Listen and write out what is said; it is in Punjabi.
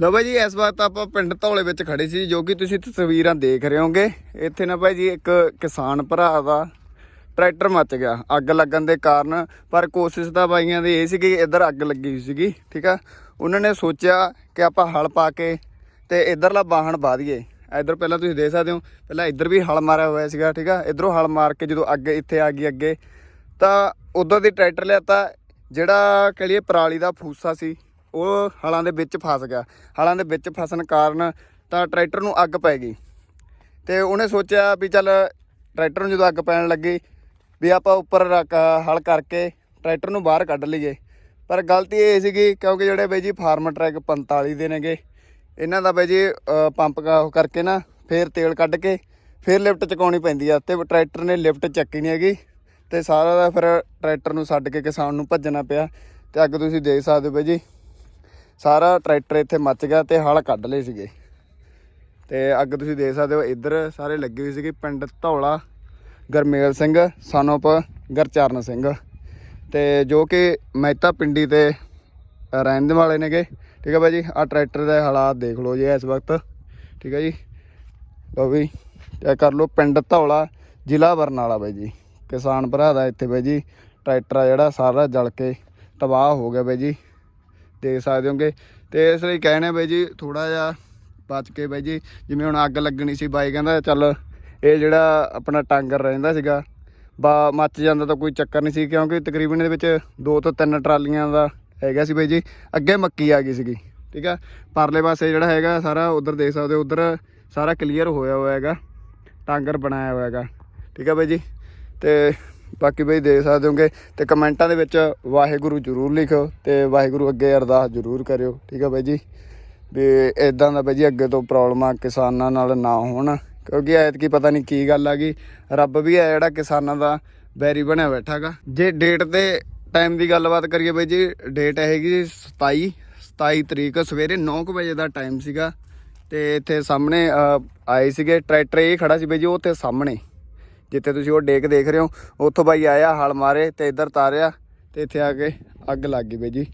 ਲਓ ਬਾਈ ਜੀ, ਇਸ ਵਕਤ ਆਪਾਂ ਪਿੰਡ ਧੌਲੇ ਵਿੱਚ ਖੜੇ ਸੀ, ਜੋ ਕਿ ਤੁਸੀਂ ਤਸਵੀਰਾਂ ਦੇਖ ਰਹੇ ਹੋਗੇ ਇੱਥੇ ਨਾ ਭਾਈ ਜੀ, ਇੱਕ ਕਿਸਾਨ ਭਰਾ ਦਾ ਟਰੈਕਟਰ ਮੱਚ ਗਿਆ, ਅੱਗ ਲੱਗਣ ਦੇ ਕਾਰਨ। ਪਰ ਕੋਸ਼ਿਸ਼ ਤਾਂ ਬਾਈਆਂ ਦੀ ਇਹ ਸੀ ਕਿ ਇੱਧਰ ਅੱਗ ਲੱਗੀ ਹੋਈ ਸੀਗੀ, ਠੀਕ ਆ? ਉਹਨਾਂ ਨੇ ਸੋਚਿਆ ਕਿ ਆਪਾਂ ਹਲ ਪਾ ਕੇ ਤੇ ਇੱਧਰਲਾ ਬਾਹਣ ਪਾ ਦਈਏ। ਇੱਧਰ ਪਹਿਲਾਂ ਤੁਸੀਂ ਦੇਖ ਸਕਦੇ ਹੋ, ਪਹਿਲਾਂ ਇੱਧਰ ਵੀ ਹਲ ਮਾਰਿਆ ਹੋਇਆ ਸੀਗਾ, ਠੀਕ ਆ? ਇੱਧਰੋਂ ਹਲ ਮਾਰ ਕੇ ਜਦੋਂ ਅੱਗ ਇੱਥੇ ਆ ਗਈ ਅੱਗੇ, ਤਾਂ ਉਦੋਂ ਦੀ ਟਰੈਕਟਰ ਲਿਆ ਤਾਂ ਜਿਹੜਾ ਕਹ ਲਈਏ ਪਰਾਲੀ ਦਾ ਫੂਸਾ ਸੀ ਉਹ ਹਲਾਂ ਦੇ ਵਿੱਚ ਫਸ ਗਿਆ। ਹਲਾਂ ਦੇ ਵਿੱਚ ਫਸਣ ਕਾਰਨ ਤਾਂ ਟਰੈਕਟਰ ਨੂੰ ਅੱਗ ਪੈ ਗਈ। ਤੇ ਉਹਨੇ ਸੋਚਿਆ ਵੀ ਚੱਲ ਟਰੈਕਟਰ ਨੂੰ ਜਦੋਂ ਅੱਗ ਪੈਣ ਲੱਗੀ ਵੀ ਆਪਾਂ ਉੱਪਰ ਹਲ ਕਰਕੇ ਟਰੈਕਟਰ ਨੂੰ ਬਾਹਰ ਕੱਢ ਲਈਏ। ਪਰ ਗਲਤੀ ਇਹ ਸੀਗੀ ਕਿਉਂਕਿ ਜਿਹੜੇ ਬਈ ਜੀ ਫਾਰਮ ਟਰੈਕ 45 ਦੇ ਨੇਗੇ, ਇਹਨਾਂ ਦਾ ਬਈ ਜੀ ਪੰਪ ਕਰਕੇ ਨਾ ਫੇਰ ਤੇਲ ਕੱਢ ਕੇ ਫੇਰ ਲਿਫਟ ਚਕਾਉਣੀ ਪੈਂਦੀ ਆ। ਤੇ ਟਰੈਕਟਰ ਨੇ ਲਿਫਟ ਚੱਕੀ ਨਹੀਂ ਹੈਗੀ ਤੇ ਸਾਰਾ ਦਾ ਫਿਰ ਟਰੈਕਟਰ ਨੂੰ ਛੱਡ ਕੇ ਕਿਸਾਨ ਨੂੰ ਭੱਜਣਾ ਪਿਆ। ਤੇ ਅੱਗ ਤੁਸੀਂ ਦੇਖ ਸਕਦੇ ਹੋ ਬਈ ਜੀ। ਸਾਰਾ ਟਰੈਕਟਰ ਇੱਥੇ ਮੱਚ ਗਿਆ ਤੇ ਹਲ ਕੱਢ ਲਏ ਸੀਗੇ। ਤੇ ਅੱਗ ਤੁਸੀਂ ਦੇਖ ਸਕਦੇ ਹੋ, ਇੱਧਰ ਸਾਰੇ ਲੱਗੇ ਹੋਏ ਸੀਗੇ, ਪਿੰਡ ਧੌਲਾ, ਗਰਮੇਲ ਸਿੰਘ, ਸਨੋਪ, ਗਰਚਰਨ ਸਿੰਘ। ਤੇ ਜੋ ਕਿ ਮਹਿਤਾ ਪਿੰਡੀ ਤੇ ਰਹਿਣ ਦੇ ਵਾਲੇ ਨੇਗੇ। ਠੀਕ ਹੈ ਬਾਈ ਜੀ ਆ ਟਰੈਕਟਰ ਦੇ ਹਾਲਾਤ ਦੇਖ ਲਓ ਜੀ ਇਸ ਵਕਤ। ਠੀਕ ਹੈ ਜੀ। ਲਓ ਵੀ ਚੈੱਕ ਕਰ ਲਓ ਪਿੰਡ ਧੌਲਾ, ਜ਼ਿਲ੍ਹਾ ਬਰਨਾਲਾ ਬਾਈ ਜੀ। ਕਿਸਾਨ ਭਰਾ ਦਾ ਇੱਥੇ ਬਾਈ ਜੀ, ਟਰੈਕਟਰ ਆ ਜਿਹੜਾ, ਸਾਰਾ ਜਲ ਕੇ ਤਬਾਹ ਹੋ ਗਿਆ ਬਾਈ ਜੀ। ਦੇਖ ਸਕਦੇ ਹੋਗੇ। ਤੇ ਇਸ ਲਈ ਕਹਿਣੇ ਬਾਈ ਜੀ ਥੋੜਾ ਜਿਹਾ ਬਚ ਕੇ ਬਾਈ ਜੀ, ਜਿਵੇਂ ਹੁਣ ਅੱਗ ਲੱਗਣੀ ਸੀ ਬਾਈ ਕਹਿੰਦਾ, ਚੱਲ ਇਹ ਜਿਹੜਾ ਆਪਣਾ ਟਾਂਗਰ ਰਹਿੰਦਾ ਸੀਗਾ, ਬਾ ਮੱਚ ਜਾਂਦਾ ਤਾਂ ਕੋਈ ਚੱਕਰ ਨਹੀਂ ਸੀ, ਕਿਉਂਕਿ ਤਕਰੀਬਨ ਇਹਦੇ ਵਿੱਚ ਦੋ ਤੋਂ ਤਿੰਨ ਟਰਾਲੀਆਂ ਦਾ ਹੈਗਾ ਸੀ ਬਾਈ ਜੀ, ਅੱਗੇ ਮੱਕੀ ਆ ਗਈ ਸੀਗੀ, ਠੀਕ ਆ? ਪਰਲੇ ਪਾਸੇ ਜਿਹੜਾ ਹੈਗਾ, ਸਾਰਾ ਉਧਰ ਦੇਖ ਸਕਦੇ ਹੋ, ਉਧਰ ਸਾਰਾ ਕਲੀਅਰ ਹੋਇਆ ਹੋਇਆ ਹੈਗਾ, ਟਾਂਗਰ ਬਣਾਇਆ ਹੋਇਆ ਹੈਗਾ, ਠੀਕ ਆ ਬਾਈ ਜੀ? ਤੇ ਬਾਕੀ ਬਈ ਦੇਖ ਸਕਦੇ ਹੋਗੇ ਤੇ ਕਮੈਂਟਾਂ ਦੇ ਵਿੱਚ ਵਾਹਿਗੁਰੂ ਜਰੂਰ ਲਿਖੋ ਤੇ ਵਾਹਿਗੁਰੂ ਅੱਗੇ ਅਰਦਾਸ ਜਰੂਰ ਕਰਿਓ, ਠੀਕ ਆ ਬਾਈ ਜੀ? ਵੀ ਇਦਾਂ ਦਾ ਬਾਈ ਜੀ ਅੱਗੇ ਤੋਂ ਪ੍ਰੋਬਲਮਾਂ ਕਿਸਾਨਾਂ ਨਾਲ ਨਾ ਹੋਣ, ਕਿਉਂਕਿ ਐਤਕੀ ਪਤਾ ਨਹੀਂ ਕੀ ਗੱਲ ਆ ਗਈ, ਰੱਬ ਵੀ ਹੈ ਜਿਹੜਾ ਕਿਸਾਨਾਂ ਦਾ ਬੈਰੀ ਬਣਿਆ ਬੈਠਾ ਹੈਗਾ। ਜੇ ਡੇਟ ਤੇ ਟਾਈਮ ਦੀ ਗੱਲਬਾਤ ਕਰੀਏ ਬਾਈ ਜੀ, ਡੇਟ ਹੈਗੀ 27 27 ਤਰੀਕ ਸਵੇਰੇ 9:00 ਵਜੇ ਦਾ ਟਾਈਮ ਸੀਗਾ, ਤੇ ਇੱਥੇ ਸਾਹਮਣੇ ਆਏ ਸੀਗੇ, ਟਰੈਕਟਰ ਇਹ ਖੜਾ ਸੀ ਬਾਈ ਜੀ, ਉਹ ਉੱਥੇ ਸਾਹਮਣੇ। ਜਿੱਥੇ ਤੁਸੀਂ ਉਹ ਡੇਕ ਦੇਖ ਰਹੇ ਹੋ, ਉੱਥੋਂ ਬਾਈ ਆਇਆ, ਹਲ ਮਾਰੇ ਤੇ ਇੱਧਰ ਤਾਰਿਆ ਤੇ ਇੱਥੇ ਆ ਕੇ ਅੱਗ ਲੱਗ ਗਈ ਬਾਈ ਜੀ।